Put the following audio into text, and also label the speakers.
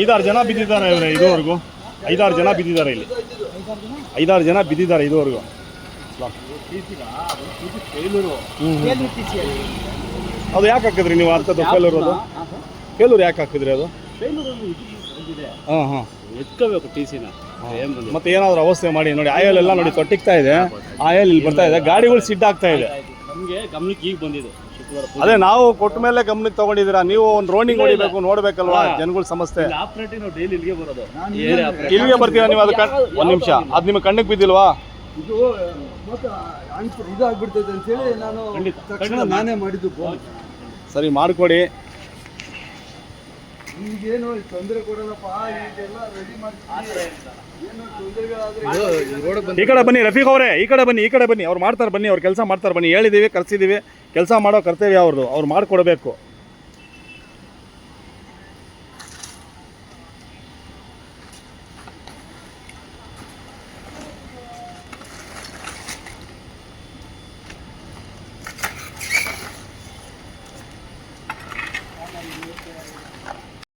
Speaker 1: ಐದಾರು ಜನ ಬಿದ್ದಿದ್ದಾರೆ ಇವರೇ ಇದುವರೆಗೂ. ಐದಾರು ಜನ ಬಿದ್ದಿದ್ದಾರೆ ಇಲ್ಲಿ. ಐದಾರು ಜನ ಬಿದ್ದಿದ್ದಾರೆ ಇದುವರೆಗೂ. ಅದು ಯಾಕೆ ಹಾಕಿದ್ರಿ ನೀವು ಅರ್ಥದ ಫೇಲೂರ್ ಅದು? ಫೇಲೂರ್ ಯಾಕೆ ಹಾಕಿದ್ರಿ ಅದು? ಹಾಂ ಹಾಂ
Speaker 2: ಎತ್ಕೋಬೇಕು ಟಿ ಸಿನ
Speaker 1: ಮತ್ತೆ ಏನಾದ್ರು ಅವಸ್ಥೆ ಮಾಡಿ ನೋಡಿ ಆಯಲ್ ಎಲ್ಲ ನೋಡಿ ತೊಟ್ಟಿಗ್ತಾ ಇದೆ. ಆಯಲ್ ಇಲ್ಲಿ ಬರ್ತಾ ಇದೆ. ಗಾಡಿಗಳು ಸಿಡ್ಡಾಗ್ತಾ ಇದೆ.
Speaker 2: ನಮಗೆ ಗಮನಕ್ಕೆ ಈಗ ಬಂದಿದೆ.
Speaker 1: ಅದೇ ನಾವು ಕೊಟ್ಟ ಮೇಲೆ ಗಮನಕ್ಕೆ ತಗೊಂಡಿದ್ದೀರಾ? ನೀವು ಒಂದು ರೋಡಿಂಗ್ ಹೊಡಿಬೇಕು ನೋಡ್ಬೇಕಲ್ವಾ? ಜನಗಳ ಸಮಸ್ಯೆ.
Speaker 2: ಆಪರೇಟಿವ್ ಡೈಲಿ ಇಲ್ಲಿಗೆ
Speaker 1: ಬರ್ತೀರಾ ನೀವು? ಅದಕ್ಕೆ ಒಂದು ನಿಮಿಷ. ಅದು ನಿಮಗೆ ಕಣ್ಣಿಗೆ ಬಿದ್ದಿಲ್ವಾ?
Speaker 3: ಇದು ಇದಾಗ್ಬಿಡ್ತೈತೆ ಅಂತೇಳಿ ನಾನು ನಾನೇ ಮಾಡಿದ್ದು
Speaker 1: ಸರಿ ಮಾಡಿಕೊಡಿ.
Speaker 3: ಈಗೇನು ತೊಂದರೆ ಕೊಡಲ್ಲಪ್ಪ ಈಗೆಲ್ಲ ರೆಡಿ ಮಾಡ್ತೀನಿ ಏನು ತೊಂದರೆಗಳಾದ್ರೆ
Speaker 1: ಈ ಕಡೆ ಬನ್ನಿ ರಫೀಕ್ ಅವರೇ ಈ ಕಡೆ ಬನ್ನಿ ಈ ಕಡೆ ಬನ್ನಿ. ಅವ್ರು ಮಾಡ್ತಾರೆ ಬನ್ನಿ ಅವ್ರು ಕೆಲಸ ಮಾಡ್ತಾರೆ ಬನ್ನಿ. ಹೇಳಿದ್ದೀವಿ ಕರ್ಸಿದ್ದೀವಿ ಕೆಲಸ ಮಾಡೋ ಕರ್ತವ್ಯ ಅವ್ರದ್ದು. ಅವ್ರು ಮಾಡಿಕೊಡ್ಬೇಕು.